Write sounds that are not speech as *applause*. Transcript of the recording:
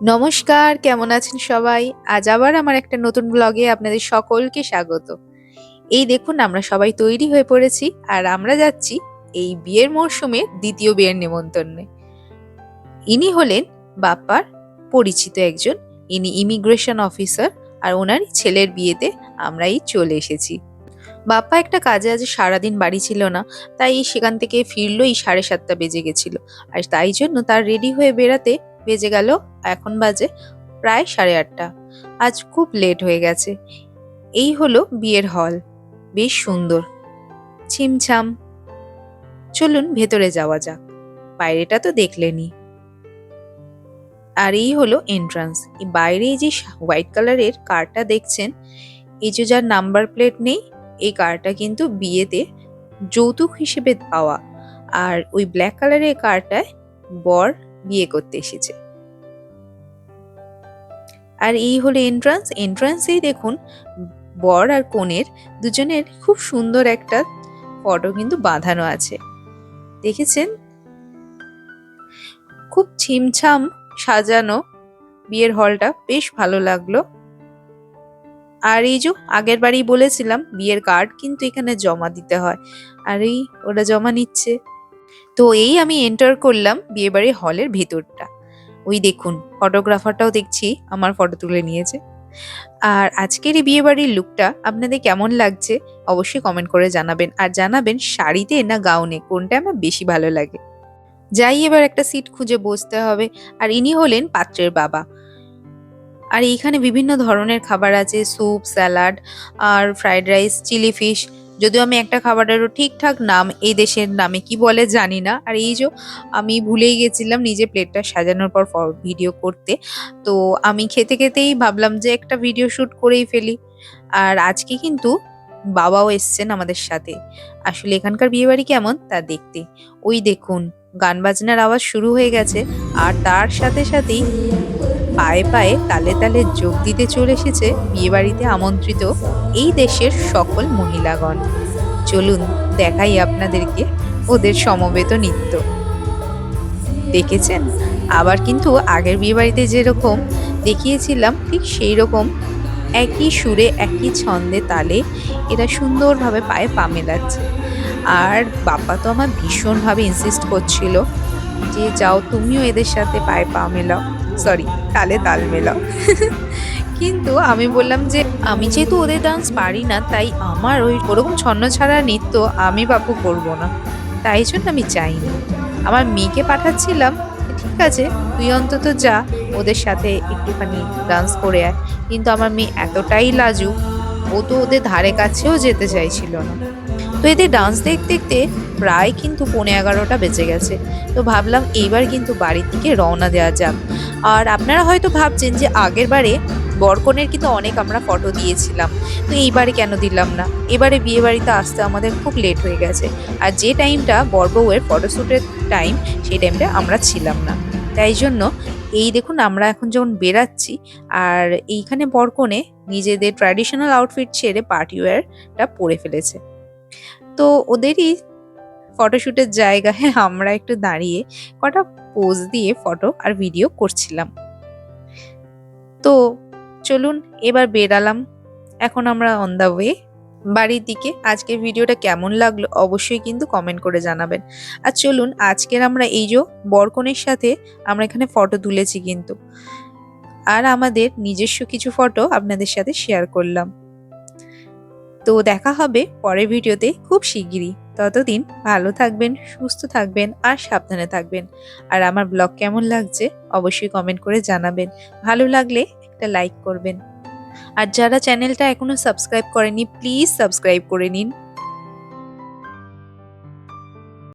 নমস্কার, কেমন আছেন সবাই? আজ আবার আমার একটা নতুন ব্লগে আপনাদের সকলকে স্বাগত। এই দেখুন, আমরা সবাই তৈরি হয়ে পড়েছি আর আমরা যাচ্ছি এই বিয়ের মরশুমে দ্বিতীয় বিয়ের নেমন্তন্নে ইনি হলেন বাপ্পার পরিচিত একজন। ইনি ইমিগ্রেশন অফিসার আর ওনারই ছেলের বিয়েতে আমরাই চলে এসেছি। বাপ্পা একটা কাজে আজ সারাদিন বাড়ি ছিল না, তাই সেখান থেকে ফিরলো এই সাড়ে সাতটা বেজে গেছিল। আর তাই জন্য তার রেডি হয়ে বেরাতে বেজে গেল, এখন বাজে প্রায় সাড়ে আটটা। আজ খুব লেট হয়ে গেছে। এই হলো বিয়ের হল বেশ সুন্দর। ছিমছাম। চলুন ভেতরে যাওয়া যাক, বাইরেটা তো দেখলেনি আর এই হলো এন্ট্রান্স এই বাইরে যে হোয়াইট কালারের কারটা দেখছেন, এই যে যার নাম্বার প্লেট নেই, এই কারটা কিন্তু বিয়েতে যৌতুক হিসেবে পাওয়া। আর ওই ব্ল্যাক কালারের কারটায় বর বিয়ে করতে এসেছে। আর এই হলো এন্ট্রান্স এন্ট্রান্সেই দেখুন, বর আর কনের দুজনের খুব সুন্দর একটা ফটো কিন্তু বাঁধানো আছে। দেখেছেন? খুব ছিমছাম সাজানো বিয়ের হলটা বেশ ভালো লাগল। আর এই যে আগের বাড়ি বলেছিলাম, বিয়ের কার্ড কিন্তু এখানে জমা দিতে হয়। আর এই ওরা জমা নিচ্ছে। তো এই আমি এন্টার করলাম বিয়েবাড়ির হলের ভেতরটা। ওই দেখুন ফটোগ্রাফারটাও দেখছি, আমার ফটো তুলে নিয়েছে। আর আজকের এই বিয়েবাড়ির লুকটা আপনাদের কেমন লাগছে অবশ্যই কমেন্ট করে জানাবেন। আর জানাবেন শাড়িতে না গাউনে কোনটা আমার বেশি ভালো লাগে। যাই, এবার একটা সিট খুঁজে বসতে হবে। আর ইনি হলেন পাত্রের বাবা। আর এইখানে বিভিন্ন ধরনের খাবার আছে স্যুপ স্যালাড আর ফ্রাইড রাইস চিলি ফিশ যদিও আমি একটা খাবারেরও ঠিকঠাক নাম এই দেশের নামে কি বলে জানি না। আর এই যে আমি ভুলেই গেছিলাম নিজে প্লেটটা সাজানোর পর ভিডিও করতে। তো আমি খেতে খেতেই ভাবলাম যে একটা ভিডিও শ্যুট করেই ফেলি। আর আজকে কিন্তু বাবাও এসছেন আমাদের সাথে। আসলে এখানকার বিয়েবাড়ি কেমন তা দেখতে। ওই দেখুন, গান বাজনার আওয়াজ শুরু হয়ে গেছে। আর তার সাথে সাথেই পায়ে পায়ে তালে তালে যোগ দিতে চলে এসেছে বিয়েবাড়িতে আমন্ত্রিত এই দেশের সকল মহিলাগণ। চলুন দেখাই আপনাদেরকে ওদের সমবেত নৃত্য। দেখেছেন? আবার কিন্তু আগের বিয়েবাড়িতে যেরকম দেখিয়েছিলাম, ঠিক সেই রকম একই সুরে, একই ছন্দে তালে এরা সুন্দরভাবে পায়ে পা মেলাচ্ছে। আর বাপ্পা তো আমার ভীষণভাবে ইনসিস্ট করছিল যে, যাও তুমিও এদের সাথে পায়ে পা মেলাও। সরি তালে তাল মেলাও। *laughs* কিন্তু আমি বললাম যে, আমি যেহেতু ওদের ডান্স পারি না, তাই আমার ওই ওরকম ছন্ন ছাড়া নৃত্য আমি বাপু করব না। তাই জন্য আমি চাইনি আমার মেয়েকে পাঠাচ্ছিলাম ঠিক আছে, তুই অন্তত যা, ওদের সাথে একটুখানি ডান্স করে আয়। কিন্তু আমার মেয়ে এতটাই লাজুক, ও তো ওদের ধারে কাছেও যেতে চাইছিল না। তো এদের ডান্স দেখতে দেখতে প্রায় কিন্তু পৌনে এগারোটা বেজে গেছে। তো ভাবলাম এইবার কিন্তু বাড়ির দিকে রওনা দেওয়া যাক। আর আপনারা হয়তো ভাবছেন যে আগের বারে বরকনের কিন্তু অনেক আমরা ফটো দিয়েছিলাম। তো এইবারে কেন দিলাম না? এবারে বিয়ে বাড়িতে আসতে আমাদের খুব লেট হয়ে গেছে। আর যে টাইমটা বরবউয়ের ফটোশ্যুটের টাইম সেই টাইমটা আমরা ছিলাম না। তাই জন্য এই দেখুন আমরা এখন যখন বেরাচ্ছি, আর এইখানে বরকনে নিজেদের ট্র্যাডিশনাল আউটফিট ছেড়ে পার্টি ওয়্যারটা পরে ফেলেছে। তো ওদেরই ফটোশ্যুটের জায়গায় *laughs* আমরা একটু দাঁড়িয়ে কটা পোজ দিয়ে ফটো আর ভিডিও করছিলাম। তো চলুন এবার বেরালাম। এখন আমরা অন দ্য ওয়ে বাড়ির দিকে। আজকের ভিডিওটা কেমন লাগল অবশ্যই কিন্তু কমেন্ট করে জানাবেন। আর চলুন আজকের আমরা এই যে বরকনের সাথে আমরা এখানে ফটো তুলেছি কিন্তু। আর আমাদের নিজস্ব কিছু ফটো আপনাদের সাথে শেয়ার করলাম। তো দেখা হবে পরের ভিডিওতে খুব শিগগিরই। ততদিন ভালো থাকবেন, সুস্থ থাকবেন আর সাবধানে থাকবেন। আর আমার ব্লগ কেমন লাগছে অবশ্যই কমেন্ট করে জানাবেন। ভালো লাগলে একটা লাইক করবেন। আর যারা চ্যানেলটা এখনও সাবস্ক্রাইব করেনি প্লিজ সাবস্ক্রাইব করে নিন।